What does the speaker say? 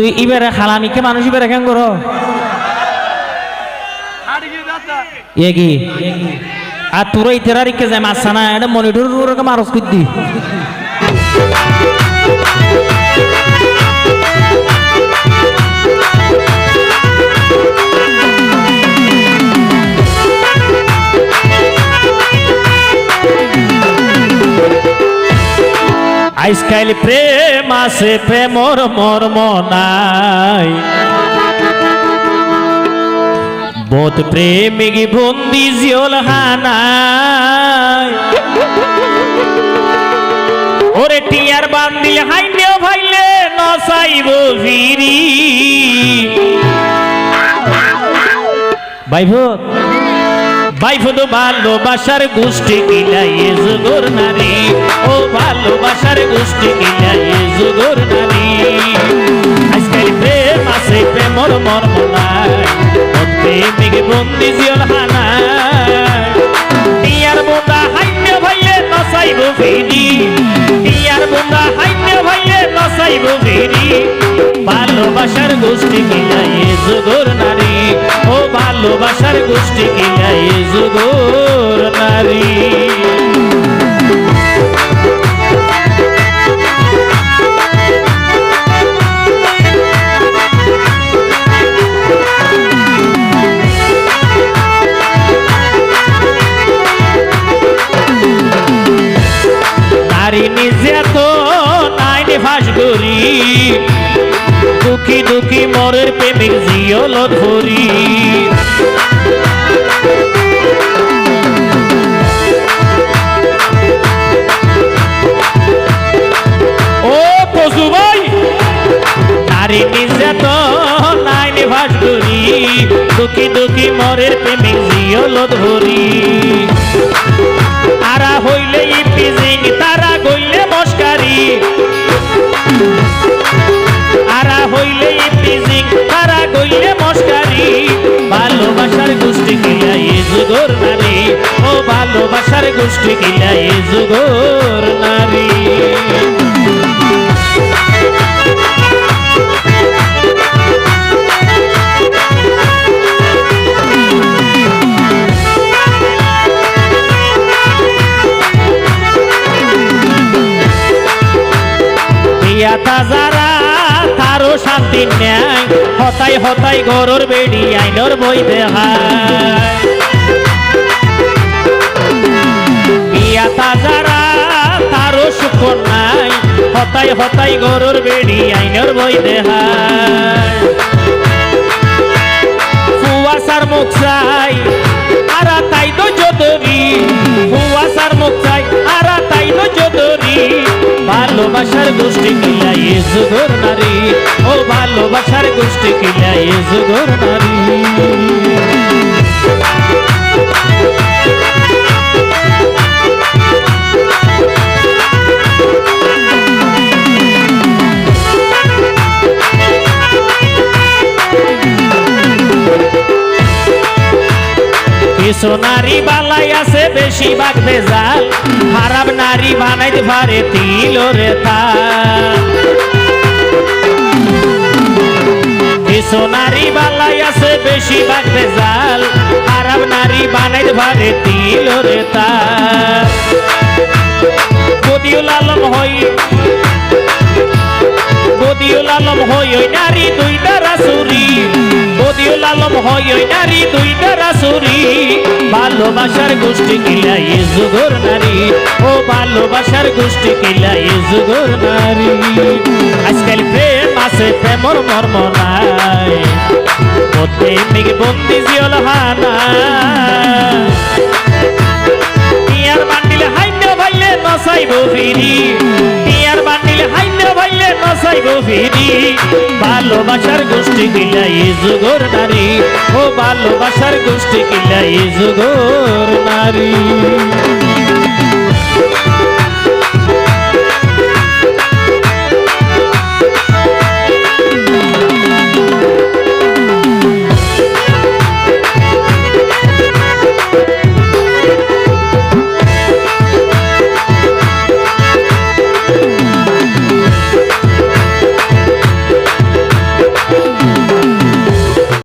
তুই ইবারে খালামিকে মানুষ ইবারে কেন করো? এগি আর তোর এই তেরারিকে যায় মাসা না এটা মনিটর মারস করদি আজকাল প্রেম আছে, প্রেমর মর্ম নাই। বোধ প্রেমিক বন্দি জিওল হানাই। ওরে টিয়ার বান্দিল হাইনেও ভাইলে নসাইব ভিরি বাইভূত বাইফুদ ভালোবাসার গোষ্ঠী কিলাই যুগর নারী। ও ভালোবাসার গোষ্ঠী কিলাই যুগর নারী। আজকাল প্রেম আছে, প্রেমর মর্ম নাই। বন্দি জিয়ল হানায়। টিয়ার বোন্দা হাইন্য ভাইলে নসাইব ফিরি। টিয়ার বোন্দা হাইন্য ভাইলে নসাইব ফিরি। ভালোবাসার গোষ্ঠী কিলাই যুগর নারী। ভালোবাসার গোষ্ঠী কিলাই যুগর নারী? নারী নিজে তো নাইনি ফাঁস করি। দুঃখী দুঃখী মরের প্রেমিক জিয়ল ধরি ও পশু ভাই নারী নিজে তো নাইনি ফাঁস করি। দুঃখী দুঃখী মরের প্রেমিক জিয়ল ধরি আরা হইলে ইপিজিং, তারা গইলে মস্কারি। ভালোবাসার গোষ্ঠী এ যুগর নারী। শান্তি ন্যায় হতাই হতাই গরুর বেড়ি আইনর বই দেহায়। হতাই হতাই গরুর বেড়ি আইনর বই দেহায় ফুয়াশার মুখ চাই, আরা তাই তো যদরি ফুয়াশার মুখ চাই, আরা তাই তো যদরি ভালোবাসার গোষ্ঠী কিলা এ যুগর নারী। ও ভালোবাসার গোষ্ঠী কিলা এ যুগর নারী। কিছু নারী বালাই আছে বেশি ভাগ ভেজাল। খারাপ নারী বানাইতে পারে তিল। রে কিছু নারী বালাই আছে বেশি ভাগ ভেজাল। খারাপ নারী বানাইতে পারে তিল রে তাল। বদিউল আলম হই আলম ওই নারী, দুই চুরি ভালোবাসার গোষ্ঠী কিলা এ যুগর নারী। ও ভালোবাসার গোষ্ঠী কিলা এ যুগর নারী। আজকাল প্রেম আছে, প্রেমর মর্ম নাই। প্রেমিক বন্দি, জিয়ল হানা। টিয়ার বান্ডিলে হাইন্য ভাইলে নসাইব ফিরি। ভাইলে নসাইব ফিরি ভালোবাসার গোষ্ঠী এ যুগর নারী। ও ভালোবাসার গোষ্ঠী এ যুগর নারী।